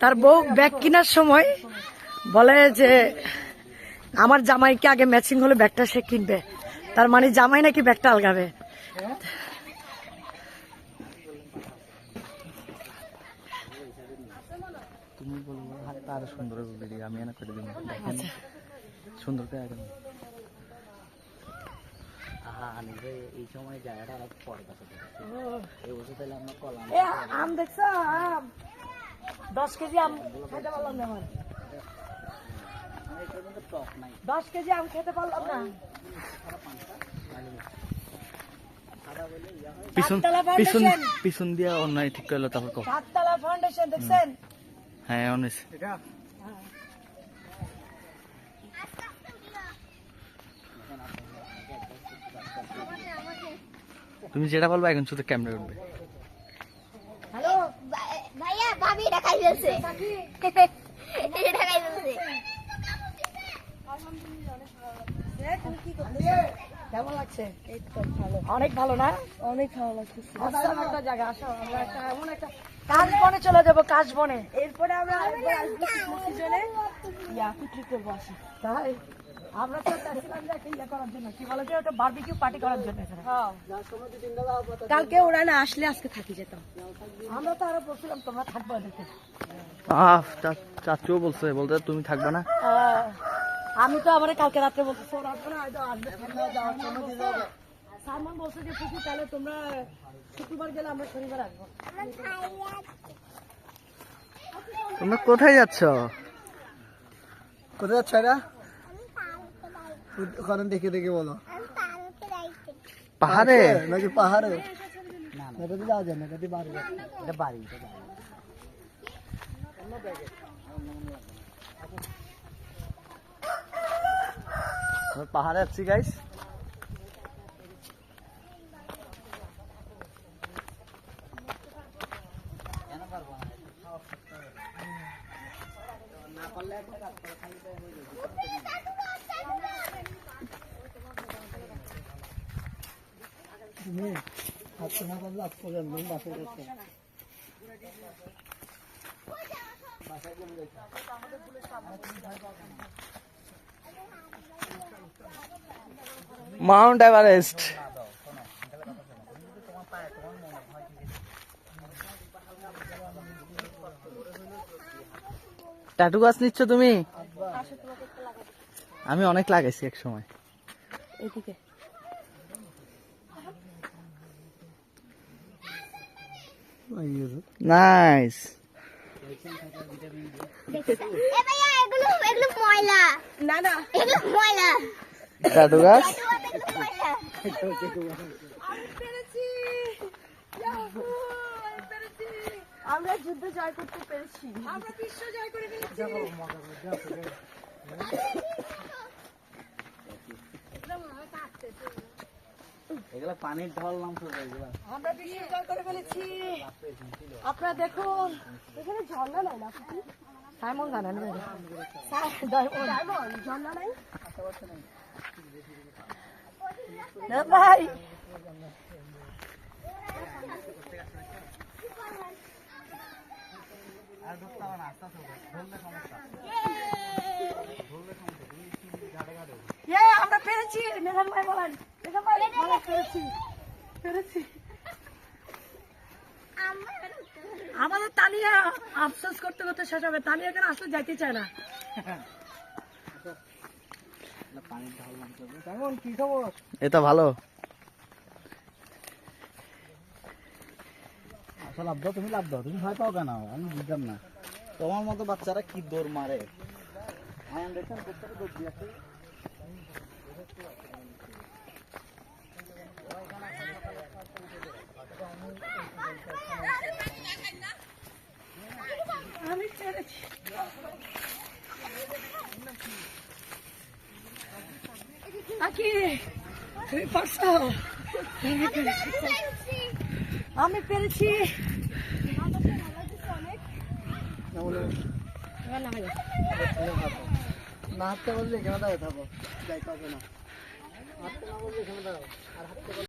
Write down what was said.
তার বউ ব্যাগ কেনার সময় বলে যে আমার জামাইকে আগে ম্যাচিং হলে ব্যাগটা সে কিনবে। তার মানে জামাই নাকি ব্যাগটা আলগাবে। তুমি বলব হাতটা আরও সুন্দর করে আমি এনে করে দিব সুন্দর করে আগে আহা আমি যে এই সময় জায়গাটা আর এই বছর তাহলে আমরা কলাম। আম দেখছ আম? দশ কেজি আম খেতে পারলাম না দশ কেজি আম খেতে পারলাম না। পিছন সাততলা পিছন পিছন দিয়া অন্যায় ঠিক করল তারপর কম সাততলা ফাউন্ডেশন দেখছেন? হ্যাঁ অনেক তুমি যেটা বলবা এখন শুধু ক্যামেরা উঠবে। ভাবি এটা খাই ফেলছে। এটা খাই ফেলছে। কেমন লাগছে? অনেক ভালো না? অনেক ভালো লাগছে আসাম একটা জায়গা আসো আমরা একটা এমন একটা কাশ বনে চলে যাব কাশ বনে। এরপরে আমরা একবার ইয়া পিকনিক করব আসি তাই? আমরা তো চাচ্ছিলাম যে একটা ইয়ে করার জন্য। কি বলে যে ওটা বারবিকিউ পার্টি করার জন্য কালকে ওরা না আসলে আজকে থাকি যেতাম আমরা তো আরও বলছিলাম তোমরা থাকব দেখে আহ চা- বলছে বলতে তুমি থাকবে না? আমি তো আমার কালকে রাত্রে বলছি ফোন আসবে না আসবে সালমান বলছে যে তাহলে তোমরা শুক্রবার গেলে আমরা শনিবার আসব। তোমরা কোথায় যাচ্ছ? কোথায় যাচ্ছ এটা ওখানে দেখে দেখে বলো পাহাড়ে নাকি পাহাড়ে এটা দিয়ে যাওয়া যায় না এটা দিয়ে বাড়ি যাচ্ছে এটা বাড়ি পাহাড়ে যাচ্ছি গাইস তুমি হাত না করলে আজ পর্যন্ত বাসে যাচ্ছে মাউন্ট এভারেস্ট। ট্যাটু গাছ নিচ্ছ তুমি? আমি অনেক লাগাইছি এক সময়। এইদিকে। নাইস এ ভাইয়া এগুলো এগুলো ময়লা না না এগুলো গাছ আমরা যুদ্ধ জয় করতে পেরেছি। আমরা বিশ্ব জয় করে ফেলেছি। এগুলো পানির ঢল নাম এগুলো। আমরা বিশ্ব জয় করে ফেলেছি। আপনারা দেখুন এখানে ঝর্ণা নাই না সাইমন জানেন সাইমন। ঝর্ণা নাই? না ভাই। ইয়ে, আমরা পেরেছি। মেঘান ভাই বলেন। আমরা পেরেছি আমাদের তানিয়া আফসোস করতে করতে শেষ হবে। তানিয়া এখানে আসলে যাইতে চায় না। কি খবর এটা ভালো। আচ্ছা লাভ দাও তুমি লাভ দাও। তুমি ভয় পাও কেন? আমি বুঝলাম না। তোমার মতো বাচ্চারা কি দৌড় মারে? আই আন্ডারস্ট্যান্ড করতে দৌড় দিয়েছে আমি আমি পেরেছি। না হাঁটতে বললে দাঁড়িয়ে থাকো। যাই পাবে না। হাঁটতে না বললে এখানে দাঁড়াও আর হাঁটতে